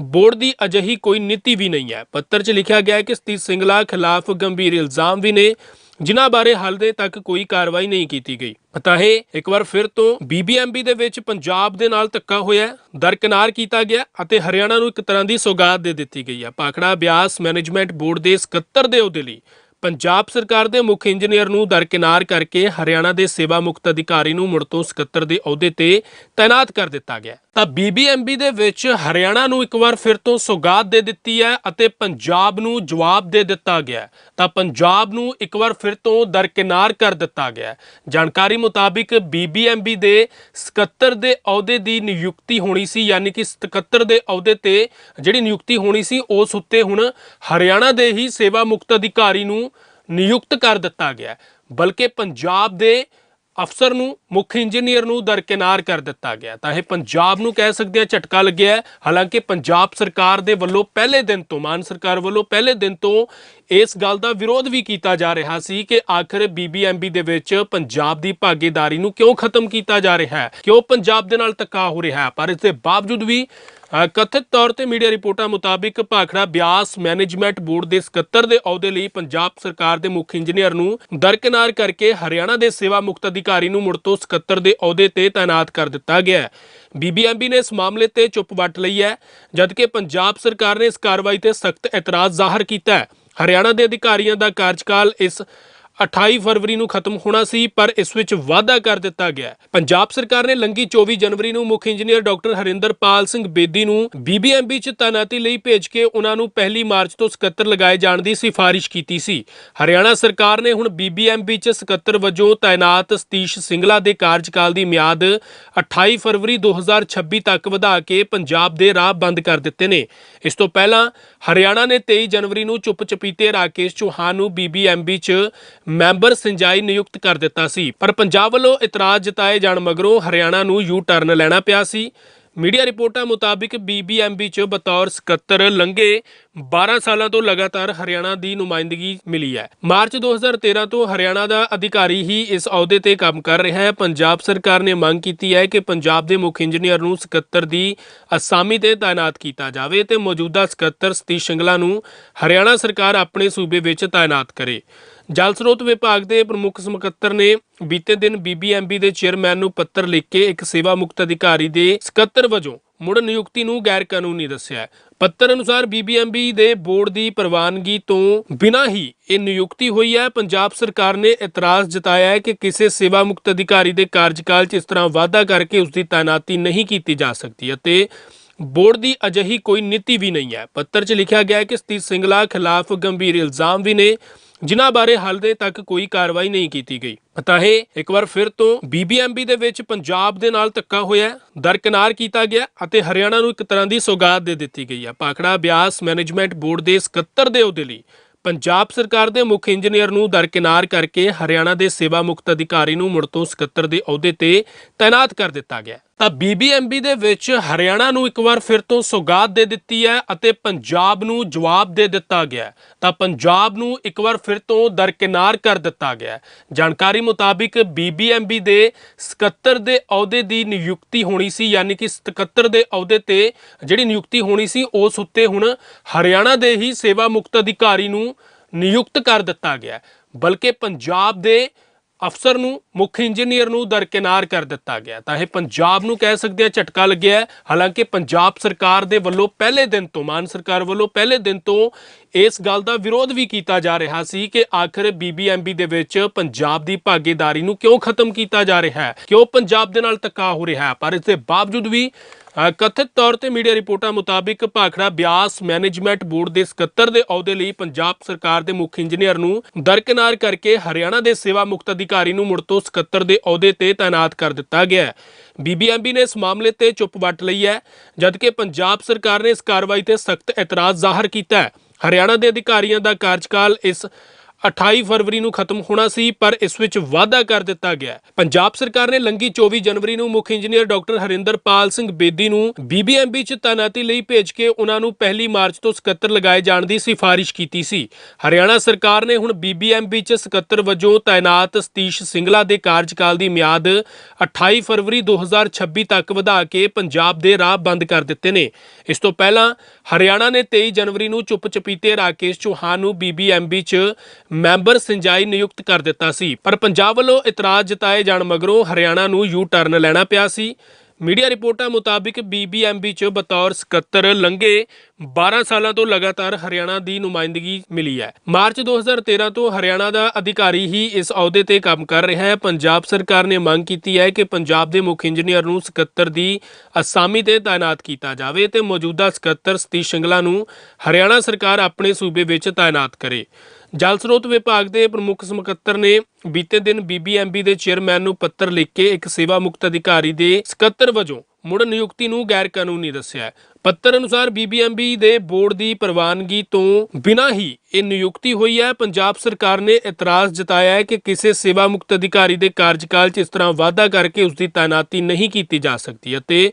ਬੋਰਡ ਦੀ ਅਜਿਹੀ ਕੋਈ ਨੀਤੀ ਵੀ ਨਹੀਂ ਹੈ। ਪੱਤਰ 'ਚ ਲਿਖਿਆ ਗਿਆ ਹੈ ਕਿ ਸਤੀਸ਼ ਸਿੰਗਲਾ ਖਿਲਾਫ ਗੰਭੀਰ ਇਲਜ਼ਾਮ ਵੀ ਨੇ। ਜਿਨ੍ਹਾਂ ਬਾਰੇ ਹਾਲੇ ਤੱਕ ਕੋਈ ਕਾਰਵਾਈ ਨਹੀਂ ਕੀਤੀ ਗਈ। ਤਾਂ ਇੱਕ ਵਾਰ ਫਿਰ ਤੋਂ ਬੀਬੀਐਮਬੀ ਦੇ ਵਿੱਚ ਪੰਜਾਬ ਦੇ ਨਾਲ ਧੱਕਾ ਹੋਇਆ ਹੈ, ਦਰਕਿਨਾਰ ਕੀਤਾ ਗਿਆ ਅਤੇ ਹਰਿਆਣਾ ਨੂੰ ਇੱਕ ਤਰ੍ਹਾਂ ਦੀ ਸੌਗਾਤ ਦੇ ਦਿੱਤੀ ਗਈ ਹੈ। ਭਾਖੜਾ ਬਿਆਸ ਮੈਨੇਜਮੈਂਟ ਬੋਰਡ ਦੇ ਸਕੱਤਰ ਦੇ ਅਹੁਦੇ ਲਈ ਪੰਜਾਬ ਸਰਕਾਰ ਦੇ ਮੁੱਖ ਇੰਜੀਨੀਅਰ ਨੂੰ ਦਰਕਿਨਾਰ ਕਰਕੇ ਹਰਿਆਣਾ ਦੇ ਸੇਵਾ ਮੁਕਤ ਅਧਿਕਾਰੀ ਨੂੰ ਮੁੜ ਤੋਂ ਸਕੱਤਰ ਦੇ ਅਹੁਦੇ ਤੇ ਤਾਇਨਾਤ ਕਰ ਦਿੱਤਾ ਗਿਆ ਤਾਂ ਬੀਬੀਐਮਬੀ ਦੇ ਵਿੱਚ ਹਰਿਆਣਾ ਨੂੰ ਇੱਕ ਵਾਰ ਫਿਰ ਤੋਂ ਸੌਗਾਤ ਦੇ ਦਿੱਤੀ ਹੈ ਅਤੇ ਪੰਜਾਬ ਨੂੰ ਜਵਾਬ ਦੇ ਦਿੱਤਾ ਗਿਆ ਤਾਂ ਪੰਜਾਬ ਨੂੰ ਇੱਕ ਵਾਰ ਫਿਰ ਤੋਂ ਦਰਕਿਨਾਰ ਕਰ ਦਿੱਤਾ ਗਿਆ ਜਾਣਕਾਰੀ ਮੁਤਾਬਿਕ ਬੀਬੀਐਮਬੀ ਦੇ ਸਕੱਤਰ ਦੇ ਅਹੁਦੇ ਦੀ ਨਿਯੁਕਤੀ ਹੋਣੀ ਸੀ, ਯਾਨੀ ਕਿ ਸਕੱਤਰ ਦੇ ਅਹੁਦੇ ਤੇ ਜਿਹੜੀ ਨਿਯੁਕਤੀ ਹੋਣੀ ਸੀ, ਉਸ ਉੱਤੇ ਹੁਣ ਹਰਿਆਣਾ ਦੇ ਹੀ ਸੇਵਾ ਮੁਕਤ ਅਧਿਕਾਰੀ ਨੂੰ ਨਿਯੁਕਤ ਕਰ ਦਿੱਤਾ ਗਿਆ ਬਲਕਿ ਪੰਜਾਬ ਦੇ ਅਫਸਰ ਨੂੰ, ਮੁੱਖ ਇੰਜੀਨੀਅਰ ਨੂੰ ਦਰਕਿਨਾਰ ਕਰ ਦਿੱਤਾ ਗਿਆ। ਤਾਂ ਇਹ ਪੰਜਾਬ ਨੂੰ ਕਹਿ ਸਕਦੇ ਆ, ਝਟਕਾ ਲੱਗਿਆ ਹਾਲਾਂਕਿ ਪੰਜਾਬ ਸਰਕਾਰ ਦੇ ਵੱਲੋਂ ਪਹਿਲੇ ਦਿਨ ਤੋਂ, ਮਾਨ ਸਰਕਾਰ ਵੱਲੋਂ ਪਹਿਲੇ ਦਿਨ ਤੋਂ ਇਸ ਗੱਲ ਦਾ ਵਿਰੋਧ ਵੀ ਕੀਤਾ ਜਾ ਰਿਹਾ ਸੀ ਕਿ ਆਖਰ ਬੀਬੀਐਮਬੀ ਦੇ ਵਿੱਚ ਪੰਜਾਬ ਦੀ ਭਾਗੀਦਾਰੀ ਨੂੰ ਕਿਉਂ ਖਤਮ ਕੀਤਾ ਜਾ ਰਿਹਾ ਹੈ, ਕਿਉਂ ਪੰਜਾਬ ਦੇ ਨਾਲ ਧੱਕਾ ਹੋ ਰਿਹਾ ਹੈ। ਪਰ ਇਸ ਦੇ ਬਾਵਜੂਦ ਵੀ ਕਥਿਤ ਤੌਰ ਤੇ ਮੀਡੀਆ ਰਿਪੋਰਟਾਂ ਮੁਤਾਬਿਕ ਭਾਖੜਾ ਬਿਆਸ ਮੈਨੇਜਮੈਂਟ ਬੋਰਡ ਦੇ ਸਕੱਤਰ ਦੇ ਅਹੁਦੇ ਲਈ ਪੰਜਾਬ ਸਰਕਾਰ ਦੇ ਮੁੱਖ ਇੰਜੀਨੀਅਰ ਨੂੰ ਦਰਕਿਨਾਰ ਕਰਕੇ ਹਰਿਆਣਾ ਦੇ ਸੇਵਾ ਮੁਕਤ ਅਧਿਕਾਰੀ ਨੂੰ ਮੁੜ ਤੋਂ ਸਕੱਤਰ ਦੇ ਅਹੁਦੇ ਤੇ ਤਾਇਨਾਤ ਕਰ ਦਿੱਤਾ ਗਿਆ ਹੈ। ਬੀਬੀਐਮਬੀ ਨੇ ਇਸ ਮਾਮਲੇ ਤੇ ਚੁੱਪ ਵੱਟ ਲਈ ਹੈ, ਜਦਕਿ ਪੰਜਾਬ ਸਰਕਾਰ ਨੇ ਇਸ ਕਾਰਵਾਈ ਤੇ ਸਖਤ ਇਤਰਾਜ਼ ਜ਼ਾਹਰ ਕੀਤਾ ਹੈ। ਹਰਿਆਣਾ ਦੇ ਅਧਿਕਾਰੀਆਂ ਦਾ ਕਾਰਜਕਾਲ ਇਸ 28 ਫਰਵਰੀ ਨੂੰ ਖਤਮ ਹੋਣਾ ਸੀ, ਪਰ ਇਸ ਵਿੱਚ ਵਾਅਦਾ ਕਰ ਦਿੱਤਾ ਗਿਆ। ਪੰਜਾਬ ਸਰਕਾਰ ਨੇ ਲੰਗੀ 24 ਜਨਵਰੀ ਨੂੰ ਮੁੱਖ ਇੰਜੀਨੀਅਰ ਡਾਕਟਰ ਹਰਿੰਦਰਪਾਲ ਸਿੰਘ ਬੇਦੀ ਨੂੰ ਬੀਬੀਐਮਬੀ 'ਚ ਤਾਇਨਾਤੀ ਲਈ ਭੇਜ ਕੇ ਉਹਨਾਂ ਨੂੰ ਪਹਿਲੀ ਮਾਰਚ ਤੋਂ ਸਕੱਤਰ ਲਗਾਏ ਜਾਣ ਦੀ ਸਿਫਾਰਿਸ਼ ਕੀਤੀ ਸੀ। ਹਰਿਆਣਾ ਸਰਕਾਰ ਨੇ ਹੁਣ ਬੀਬੀਐਮਬੀ 'ਚ ਸਕੱਤਰ ਵਜੋਂ ਤਾਇਨਾਤ ਸਤੀਸ਼ ਸਿੰਗਲਾ ਦੇ ਕਾਰਜਕਾਲ ਦੀ ਮਿਆਦ 28 ਫਰਵਰੀ 2026 ਤੱਕ ਵਧਾ ਕੇ ਪੰਜਾਬ ਦੇ ਰਾਹ ਬੰਦ ਕਰ ਦਿੱਤੇ ਨੇ। ਇਸ ਤੋਂ ਪਹਿਲਾਂ ਹਰਿਆਣਾ ਨੇ 23 ਜਨਵਰੀ ਨੂੰ ਚੁੱਪ ਚਪੀਤੇ ਰਾਕੇਸ਼ ਚੌਹਾਨ ਨੂੰ ਬੀਬੀਐਮਬੀ 'ਚ ਮੈਂਬਰ ਸਿੰਜਾਈ ਨਿਯੁਕਤ ਕਰ ਦਿੱਤਾ ਸੀ। ਪਰ ਪੰਜਾਬ ਵੱਲੋਂ ਇਤਰਾਜ਼ ਜਤਾਏ ਜਾਣ ਮਗਰੋਂ ਹਰਿਆਣਾ ਨੂੰ ਯੂ ਟਰਨ ਲੈਣਾ ਪਿਆ ਸੀ। ਮੀਡੀਆ ਰਿਪੋਰਟਾਂ ਮੁਤਾਬਿਕ ਬੀਬੀਐਮਬੀ 'ਚ ਬਤੌਰ ਸਕੱਤਰ ਲੰਘੇ 12 ਸਾਲਾਂ ਤੋਂ ਲਗਾਤਾਰ ਹਰਿਆਣਾ ਦੀ ਨੁਮਾਇੰਦਗੀ ਮਿਲੀ ਹੈ। ਮਾਰਚ 2013 ਤੋਂ ਹਰਿਆਣਾ ਦਾ ਅਧਿਕਾਰੀ ਹੀ ਇਸ ਅਹੁਦੇ ਤੇ ਕੰਮ ਕਰ ਰਿਹਾ ਹੈ। ਪੰਜਾਬ ਸਰਕਾਰ ਨੇ ਮੰਗ ਕੀਤੀ ਹੈ ਕਿ ਪੰਜਾਬ ਦੇ ਮੁੱਖ ਇੰਜੀਨੀਅਰ ਨੂੰ ਸਕੱਤਰ ਦੀ ਅਸਾਮੀ ਤੇ ਤਾਇਨਾਤ ਕੀਤਾ ਜਾਵੇ ਤੇ ਮੌਜੂਦਾ ਸਕੱਤਰ ਸਤੀਸ਼ ਸਿੰਗਲਾ ਨੂੰ ਹਰਿਆਣਾ ਸਰਕਾਰ ਆਪਣੇ ਸੂਬੇ ਵਿੱਚ ਤਾਇਨਾਤ ਕਰੇ। ਜਲ ਸਰੋਤ ਵਿਭਾਗ ਦੇ ਪ੍ਰਮੁੱਖ ਸਕੱਤਰ ਨੇ ਬੀਤੇ ਦਿਨ ਬੀਬੀਐਮਬੀ ਦੇ ਚੇਅਰਮੈਨ ਨੂੰ ਪੱਤਰ ਲਿਖ ਕੇ ਇੱਕ ਸੇਵਾ ਮੁਕਤ ਅਧਿਕਾਰੀ ਦੇ ਸਕੱਤਰ ਵਜੋਂ ਮੁੜ ਨਿਯੁਕਤੀ ਨੂੰ ਗੈਰ ਕਾਨੂੰਨੀ ਦੱਸਿਆ ਪੱਤਰ ਅਨੁਸਾਰ ਬੀਬੀਐਮਬੀ ਦੇ ਬੋਰਡ ਦੀ ਪ੍ਰਵਾਨਗੀ ਤੋਂ ਬਿਨਾਂ ਹੀ ਇਹ ਨਿਯੁਕਤੀ ਹੋਈ ਹੈ। ਪੰਜਾਬ ਸਰਕਾਰ ਨੇ ਇਤਰਾਜ਼ ਜਤਾਇਆ ਹੈ ਕਿ ਕਿਸੇ ਸੇਵਾ ਮੁਕਤ ਅਧਿਕਾਰੀ ਦੇ ਕਾਰਜਕਾਲ 'ਚ ਇਸ ਤਰ੍ਹਾਂ ਵਾਅਦਾ ਕਰਕੇ ਉਸ ਦੀ ਤਾਇਨਾਤੀ ਨਹੀਂ ਕੀਤੀ ਜਾ ਸਕਦੀ ਅਤੇ ਬੋਰਡ ਦੀ ਅਜਿਹੀ ਕੋਈ ਨੀਤੀ ਵੀ ਨਹੀਂ ਹੈ। ਪੱਤਰ 'ਚ ਲਿਖਿਆ ਗਿਆ ਹੈ ਕਿ ਸਤੀਸ਼ ਸਿੰਗਲਾ ਖਿਲਾਫ ਗੰਭੀਰ ਇਲਜ਼ਾਮ ਵੀ ਨੇ। ਜਿਨ੍ਹਾਂ ਬਾਰੇ ਹਾਲੇ ਤੱਕ ਕੋਈ ਕਾਰਵਾਈ ਨਹੀਂ ਕੀਤੀ ਗਈ। ਤਾਂ ਇੱਕ ਵਾਰ ਫਿਰ ਤੋਂ ਬੀਬੀਐਮਬੀ ਦੇ ਵਿੱਚ ਪੰਜਾਬ ਦੇ ਨਾਲ ਧੱਕਾ ਹੋਇਆ ਹੈ, ਦਰਕਿਨਾਰ ਕੀਤਾ ਗਿਆ ਅਤੇ ਹਰਿਆਣਾ ਨੂੰ ਇੱਕ ਤਰ੍ਹਾਂ ਦੀ ਸੌਗਾਤ ਦੇ ਦਿੱਤੀ ਗਈ ਹੈ ਭਾਖੜਾ ਬਿਆਸ ਮੈਨੇਜਮੈਂਟ ਬੋਰਡ ਦੇ ਸਕੱਤਰ ਦੇ ਅਹੁਦੇ ਲਈ ਪੰਜਾਬ ਸਰਕਾਰ ਦੇ ਮੁੱਖ ਇੰਜੀਨੀਅਰ ਨੂੰ ਦਰਕਿਨਾਰ ਕਰਕੇ ਹਰਿਆਣਾ ਦੇ ਸੇਵਾ ਮੁਕਤ ਅਧਿਕਾਰੀ ਨੂੰ ਮੁੜ ਤੋਂ ਸਕੱਤਰ ਦੇ ਅਹੁਦੇ ਤੇ ਤਾਇਨਾਤ ਕਰ ਦਿੱਤਾ ਗਿਆ। ਤਾਂ ਬੀਬੀਐਮਬੀ ਦੇ ਵਿੱਚ ਹਰਿਆਣਾ ਨੂੰ ਇੱਕ ਵਾਰ ਫਿਰ ਤੋਂ ਸੌਗਾਤ ਦੇ ਦਿੱਤੀ ਹੈ ਅਤੇ ਪੰਜਾਬ ਨੂੰ ਜਵਾਬ ਦੇ ਦਿੱਤਾ ਗਿਆ ਤਾਂ ਪੰਜਾਬ ਨੂੰ ਇੱਕ ਵਾਰ ਫਿਰ ਤੋਂ ਦਰਕਿਨਾਰ ਕਰ ਦਿੱਤਾ ਗਿਆ ਜਾਣਕਾਰੀ ਮੁਤਾਬਿਕ ਬੀਬੀਐਮਬੀ ਦੇ ਸਕੱਤਰ ਦੇ ਅਹੁਦੇ ਦੀ ਨਿਯੁਕਤੀ ਹੋਣੀ ਸੀ, ਯਾਨੀ ਕਿ ਸਕੱਤਰ ਦੇ ਅਹੁਦੇ ਤੇ ਜਿਹੜੀ ਨਿਯੁਕਤੀ ਹੋਣੀ ਸੀ, ਉਸ ਉੱਤੇ ਹੁਣ ਹਰਿਆਣਾ ਦੇ ਹੀ ਸੇਵਾ ਮੁਕਤ ਅਧਿਕਾਰੀ ਨੂੰ ਨਿਯੁਕਤ ਕਰ ਦਿੱਤਾ ਗਿਆ ਬਲਕਿ ਪੰਜਾਬ ਦੇ ਅਫਸਰ ਨੂੰ, ਮੁੱਖ ਇੰਜੀਨੀਅਰ ਨੂੰ ਦਰਕਿਨਾਰ ਕਰ ਦਿੱਤਾ ਗਿਆ। ਤਾਂ ਇਹ ਪੰਜਾਬ ਨੂੰ ਕਹਿ ਸਕਦੇ ਆ, ਝਟਕਾ ਲੱਗਿਆ ਹਾਲਾਂਕਿ ਪੰਜਾਬ ਸਰਕਾਰ ਦੇ ਵੱਲੋਂ ਪਹਿਲੇ ਦਿਨ ਤੋਂ, ਮਾਨ ਸਰਕਾਰ ਵੱਲੋਂ ਪਹਿਲੇ ਦਿਨ ਤੋਂ ਇਸ ਗੱਲ ਦਾ ਵਿਰੋਧ ਵੀ ਕੀਤਾ ਜਾ ਰਿਹਾ ਸੀ ਕਿ ਆਖਰ ਬੀਬੀਐਮਬੀ ਦੇ ਵਿੱਚ ਪੰਜਾਬ ਦੀ ਭਾਗੀਦਾਰੀ ਨੂੰ ਕਿਉਂ ਖਤਮ ਕੀਤਾ ਜਾ ਰਿਹਾ ਹੈ। ਕਿਉਂ ਪੰਜਾਬ ਦੇ ਨਾਲ ਧੱਕਾ ਹੋ ਰਿਹਾ ਹੈ? ਪਰ ਇਸ ਦੇ ਬਾਵਜੂਦ ਵੀ ਕਥਿਤ ਤੌਰ ਤੇ ਮੀਡੀਆ ਰਿਪੋਰਟਾਂ ਮੁਤਾਬਿਕ ਭਾਖੜਾ ਬਿਆਸ ਮੈਨੇਜਮੈਂਟ ਬੋਰਡ ਦੇ ਸਕੱਤਰ ਦੇ ਅਹੁਦੇ ਲਈ ਪੰਜਾਬ ਸਰਕਾਰ ਦੇ ਮੁੱਖ ਇੰਜੀਨੀਅਰ ਨੂੰ ਦਰਕਿਨਾਰ ਕਰਕੇ ਹਰਿਆਣਾ ਦੇ ਸੇਵਾ ਮੁਕਤ ਅਧਿਕਾਰੀ ਨੂੰ ਮੁੜ ਤੋਂ ਸਕੱਤਰ ਦੇ ਅਹੁਦੇ ਤੇ ਤਾਇਨਾਤ ਕਰ ਦਿੱਤਾ ਗਿਆ ਹੈ। ਬੀਬੀਐਮਬੀ ਨੇ ਇਸ ਮਾਮਲੇ ਤੇ ਚੁੱਪ ਵੱਟ ਲਈ ਹੈ, ਜਦਕਿ ਪੰਜਾਬ ਸਰਕਾਰ ਨੇ ਇਸ ਕਾਰਵਾਈ ਤੇ ਸਖਤ ਇਤਰਾਜ਼ ਜ਼ਾਹਰ ਕੀਤਾ ਹੈ। ਹਰਿਆਣਾ ਦੇ ਅਧਿਕਾਰੀਆਂ ਦਾ ਕਾਰਜਕਾਲ ਇਸ 28 ਫਰਵਰੀ ਨੂੰ ਖਤਮ ਹੋਣਾ ਸੀ, ਪਰ ਇਸ ਵਿੱਚ ਵਾਅਦਾ ਕਰ ਦਿੱਤਾ ਗਿਆ ਪੰਜਾਬ ਸਰਕਾਰ ਨੇ ਲੰਗੀ 24 ਜਨਵਰੀ ਨੂੰ ਮੁੱਖ ਇੰਜੀਨੀਅਰ ਡਾਕਟਰ ਹਰਿੰਦਰਪਾਲ ਸਿੰਘ ਬੇਦੀ ਨੂੰ ਬੀਬੀਐਮਬੀ ਚ ਤਾਇਨਾਤੀ ਲਈ ਭੇਜ ਕੇ ਉਹਨਾਂ ਨੂੰ ਪਹਿਲੀ ਮਾਰਚ ਤੋਂ ਸਕੱਤਰ ਲਗਾਏ ਜਾਣ ਦੀ ਸਿਫਾਰਿਸ਼ ਕੀਤੀ ਸੀ। ਹਰਿਆਣਾ ਸਰਕਾਰ ਨੇ ਹੁਣ ਬੀਬੀਐਮਬੀ ਚ ਸਕੱਤਰ ਵਜੋਂ ਤਾਇਨਾਤ ਸਤੀਸ਼ ਸਿੰਗਲਾ ਦੇ ਕਾਰਜਕਾਲ ਦੀ ਮਿਆਦ 28 ਫਰਵਰੀ 2026 ਤੱਕ ਵਧਾ ਕੇ ਪੰਜਾਬ ਦੇ ਰਾਹ ਬੰਦ ਕਰ ਦਿੱਤੇ ਨੇ। ਇਸ ਤੋਂ ਪਹਿਲਾਂ ਹਰਿਆਣਾ ਨੇ 23 ਜਨਵਰੀ ਨੂੰ ਚੁੱਪ ਚਪੀਤੇ ਰਾਕੇਸ਼ ਚੌਹਾਨ ਨੂੰ ਬੀਬੀਐਮਬੀ ਚ ਮੈਂਬਰ ਸਿੰਜਾਈ ਨਿਯੁਕਤ ਕਰ ਦਿੱਤਾ ਸੀ। ਪਰ ਪੰਜਾਬ ਵੱਲੋਂ ਇਤਰਾਜ਼ ਜਤਾਏ ਜਾਣ ਮਗਰੋਂ ਹਰਿਆਣਾ ਨੂੰ ਯੂ ਟਰਨ ਲੈਣਾ ਪਿਆ ਸੀ। ਮੀਡੀਆ ਰਿਪੋਰਟਾਂ ਮੁਤਾਬਿਕ ਬੀਬੀਐਮਬੀ ਚ ਬਤੌਰ ਸਕੱਤਰ ਲੰਘੇ 12 ਸਾਲਾਂ ਤੋਂ ਲਗਾਤਾਰ ਹਰਿਆਣਾ ਦੀ ਨੁਮਾਇੰਦਗੀ ਮਿਲੀ ਹੈ। ਮਾਰਚ 2013 ਤੋਂ ਹਰਿਆਣਾ ਦਾ ਅਧਿਕਾਰੀ ਹੀ ਇਸ ਅਹੁਦੇ ਤੇ ਕੰਮ ਕਰ ਰਿਹਾ ਹੈ। ਪੰਜਾਬ ਸਰਕਾਰ ਨੇ ਮੰਗ ਕੀਤੀ ਹੈ ਕਿ ਪੰਜਾਬ ਦੇ ਮੁੱਖ ਇੰਜੀਨੀਅਰ ਨੂੰ ਸਕੱਤਰ ਦੀ ਅਸਾਮੀ ਤੇ ਤਾਇਨਾਤ ਕੀਤਾ ਜਾਵੇ ਤੇ ਮੌਜੂਦਾ ਸਕੱਤਰ ਸਤੀਸ਼ ਸਿੰਗਲਾ ਨੂੰ ਹਰਿਆਣਾ ਸਰਕਾਰ ਆਪਣੇ ਸੂਬੇ ਵਿੱਚ ਤਾਇਨਾਤ ਕਰੇ। ਜਲ ਸਰੋਤ ਵਿਭਾਗ ਦੇ ਪ੍ਰਮੁੱਖ ਸਕੱਤਰ ਨੇ ਬੀਤੇ ਦਿਨ ਬੀਬੀਐਮਬੀ ਦੇ ਚੇਅਰਮੈਨ ਨੂੰ ਪੱਤਰ ਲਿਖ ਕੇ ਇੱਕ ਸੇਵਾ ਮੁਕਤ ਅਧਿਕਾਰੀ ਦੇ ਸਕੱਤਰ ਵਜੋਂ ਮੁੜ ਨਿਯੁਕਤੀ ਨੂੰ ਗੈਰ ਕਾਨੂੰਨੀ ਦੱਸਿਆ ਪੱਤਰ ਅਨੁਸਾਰ ਬੀਬੀਐਮਬੀ ਦੇ ਬੋਰਡ ਦੀ ਪ੍ਰਵਾਨਗੀ ਤੋਂ ਬਿਨਾਂ ਹੀ ਇਹ ਨਿਯੁਕਤੀ ਹੋਈ ਹੈ। ਪੰਜਾਬ ਸਰਕਾਰ ਨੇ ਇਤਰਾਜ਼ ਜਤਾਇਆ ਹੈ ਕਿ ਕਿਸੇ ਸੇਵਾ ਮੁਕਤ ਅਧਿਕਾਰੀ ਦੇ ਕਾਰਜਕਾਲ 'ਚ ਇਸ ਤਰ੍ਹਾਂ ਵਾਅਦਾ ਕਰਕੇ ਉਸ ਦੀ ਤਾਇਨਾਤੀ ਨਹੀਂ ਕੀਤੀ ਜਾ ਸਕਦੀ ਅਤੇ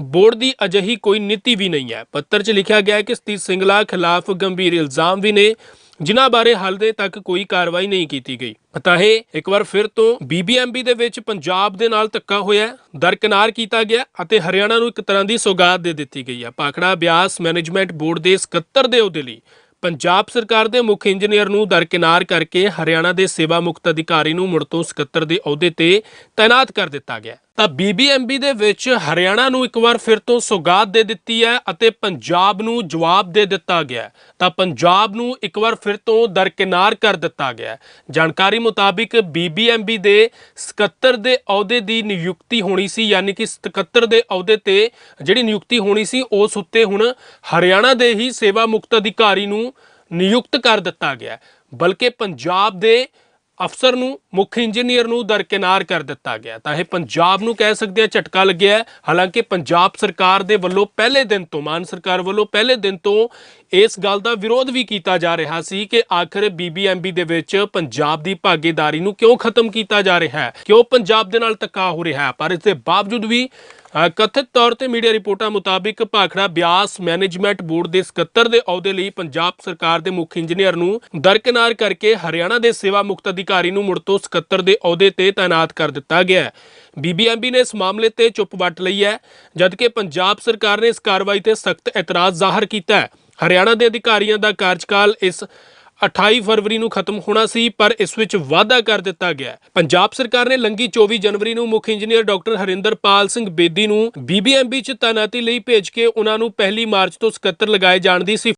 ਬੋਰਡ ਦੀ ਅਜਿਹੀ ਕੋਈ ਨੀਤੀ ਵੀ ਨਹੀਂ ਹੈ। ਪੱਤਰ 'ਚ ਲਿਖਿਆ ਗਿਆ ਹੈ ਕਿ ਸਤੀਸ਼ ਸਿੰਗਲਾ ਖਿਲਾਫ ਗੰਭੀਰ ਇਲਜ਼ਾਮ ਵੀ ਨੇ। ਜਿਨ੍ਹਾਂ ਬਾਰੇ ਹਾਲੇ ਤੱਕ ਕੋਈ ਕਾਰਵਾਈ ਨਹੀਂ ਕੀਤੀ ਗਈ। ਤਾਂ ਇੱਕ ਵਾਰ ਫਿਰ ਤੋਂ ਬੀਬੀਐਮਬੀ ਦੇ ਵਿੱਚ ਪੰਜਾਬ ਦੇ ਨਾਲ ਧੱਕਾ ਹੋਇਆ ਹੈ, ਦਰਕਿਨਾਰ ਕੀਤਾ ਗਿਆ ਅਤੇ ਹਰਿਆਣਾ ਨੂੰ ਇੱਕ ਤਰ੍ਹਾਂ ਦੀ ਸੌਗਾਤ ਦੇ ਦਿੱਤੀ ਗਈ ਹੈ। ਪਾਖੜਾ ਬਿਆਸ ਮੈਨੇਜਮੈਂਟ ਬੋਰਡ ਦੇ ਸਕੱਤਰ ਦੇ ਅਹੁਦੇ ਲਈ ਪੰਜਾਬ ਸਰਕਾਰ ਦੇ ਮੁੱਖ ਇੰਜੀਨੀਅਰ ਨੂੰ ਦਰਕਿਨਾਰ ਕਰਕੇ ਹਰਿਆਣਾ ਦੇ ਸੇਵਾ ਮੁਕਤ ਅਧਿਕਾਰੀ ਨੂੰ ਮੁੜ ਤੋਂ ਸਕੱਤਰ ਦੇ ਅਹੁਦੇ ਤੇ ਤਾਇਨਾਤ ਕਰ ਦਿੱਤਾ ਗਿਆ ਤਾਂ ਬੀਬੀਐਮਬੀ ਦੇ ਵਿੱਚ ਹਰਿਆਣਾ ਨੂੰ ਇੱਕ ਵਾਰ ਫਿਰ ਤੋਂ ਸੌਗਾਤ ਦੇ ਦਿੱਤੀ ਹੈ ਅਤੇ ਪੰਜਾਬ ਨੂੰ ਜਵਾਬ ਦੇ ਦਿੱਤਾ ਗਿਆ ਤਾਂ ਪੰਜਾਬ ਨੂੰ ਇੱਕ ਵਾਰ ਫਿਰ ਤੋਂ ਦਰਕਿਨਾਰ ਕਰ ਦਿੱਤਾ ਗਿਆ ਜਾਣਕਾਰੀ ਮੁਤਾਬਿਕ ਬੀਬੀਐਮਬੀ ਦੇ ਸਕੱਤਰ ਦੇ ਅਹੁਦੇ ਦੀ ਨਿਯੁਕਤੀ ਹੋਣੀ ਸੀ, ਯਾਨੀ ਕਿ ਸਕੱਤਰ ਦੇ ਅਹੁਦੇ ਤੇ ਜਿਹੜੀ ਨਿਯੁਕਤੀ ਹੋਣੀ ਸੀ, ਉਸ ਉੱਤੇ ਹੁਣ ਹਰਿਆਣਾ ਦੇ ਹੀ ਸੇਵਾ ਮੁਕਤ ਅਧਿਕਾਰੀ ਨੂੰ ਨਿਯੁਕਤ ਕਰ ਦਿੱਤਾ ਗਿਆ ਬਲਕਿ ਪੰਜਾਬ ਦੇ ਅਫਸਰ ਨੂੰ, ਮੁੱਖ ਇੰਜੀਨੀਅਰ ਨੂੰ ਦਰਕਿਨਾਰ ਕਰ ਦਿੱਤਾ ਗਿਆ ਤਾਂ ਇਹ ਪੰਜਾਬ ਨੂੰ ਕਹਿ ਸਕਦੇ ਆ, ਝਟਕਾ ਲੱਗਿਆ ਹੈ। ਹਾਲਾਂਕਿ ਪੰਜਾਬ ਸਰਕਾਰ ਦੇ ਵੱਲੋਂ ਪਹਿਲੇ ਦਿਨ ਤੋਂ, ਮਾਨ ਸਰਕਾਰ ਵੱਲੋਂ ਪਹਿਲੇ ਦਿਨ ਤੋਂ ਇਸ ਗੱਲ ਦਾ ਵਿਰੋਧ ਵੀ ਕੀਤਾ ਜਾ ਰਿਹਾ ਸੀ ਕਿ ਆਖਰ ਬੀਬੀਐਮਬੀ ਦੇ ਵਿੱਚ ਪੰਜਾਬ ਦੀ ਭਾਗੀਦਾਰੀ ਨੂੰ ਕਿਉਂ ਖਤਮ ਕੀਤਾ ਜਾ ਰਿਹਾ ਹੈ, ਕਿਉਂ ਪੰਜਾਬ ਦੇ ਨਾਲ ਧੱਕਾ ਹੋ ਰਿਹਾ ਹੈ ਪਰ ਇਸ ਦੇ ਬਾਵਜੂਦ ਵੀ ਕਥਿਤ ਤੌਰ ਤੇ ਮੀਡੀਆ ਰਿਪੋਰਟਾਂ ਮੁਤਾਬਿਕ ਭਾਖੜਾ ਬਿਆਸ ਮੈਨੇਜਮੈਂਟ ਬੋਰਡ ਦੇ ਸਕੱਤਰ ਦੇ ਅਹੁਦੇ ਲਈ ਪੰਜਾਬ ਸਰਕਾਰ ਦੇ ਮੁੱਖ ਇੰਜੀਨੀਅਰ ਨੂੰ ਦਰਕਿਨਾਰ ਕਰਕੇ ਹਰਿਆਣਾ ਦੇ ਸੇਵਾ ਮੁਕਤ ਅਧਿਕਾਰੀ ਨੂੰ ਮੁੜ ਤੋਂ ਸਕੱਤਰ ਦੇ ਅਹੁਦੇ ਤੇ ਤਾਇਨਾਤ ਕਰ ਦਿੱਤਾ ਗਿਆ ਹੈ। ਬੀਬੀਐਮਬੀ ਨੇ ਇਸ ਮਾਮਲੇ ਤੇ ਚੁੱਪ ਵੱਟ ਲਈ ਹੈ, ਜਦਕਿ ਪੰਜਾਬ ਸਰਕਾਰ ਨੇ ਇਸ ਕਾਰਵਾਈ ਤੇ ਸਖਤ ਇਤਰਾਜ਼ ਜ਼ਾਹਰ ਕੀਤਾ ਹੈ। ਹਰਿਆਣਾ ਦੇ ਅਧਿਕਾਰੀਆਂ ਦਾ ਕਾਰਜਕਾਲ ਇਸ 28 ਫਰਵਰੀ ਨੂੰ ਖਤਮ ਹੋਣਾ ਸੀ, ਪਰ ਇਸ ਵਿੱਚ ਵਾਅਦਾ ਕਰ ਦਿੱਤਾ ਗਿਆ। ਪੰਜਾਬ ਸਰਕਾਰ ਨੇ ਲੰਗੀ 24 ਜਨਵਰੀ ਨੂੰ ਮੁੱਖ ਇੰਜੀਨੀਅਰ ਡਾਕਟਰ ਹਰਿੰਦਰਪਾਲ ਸਿੰਘ ਬੇਦੀ ਨੂੰ ਬੀਬੀਐਮਬੀ ਚ ਤਾਇਨਾਤੀ ਲਈ ਭੇਜ ਕੇ ਉਹਨਾਂ ਨੂੰ ਪਹਿਲੀ ਮਾਰਚ ਤੋਂ ਸਕੱਤਰ ਲਗਾਏ ਜਾਣ ਦੀ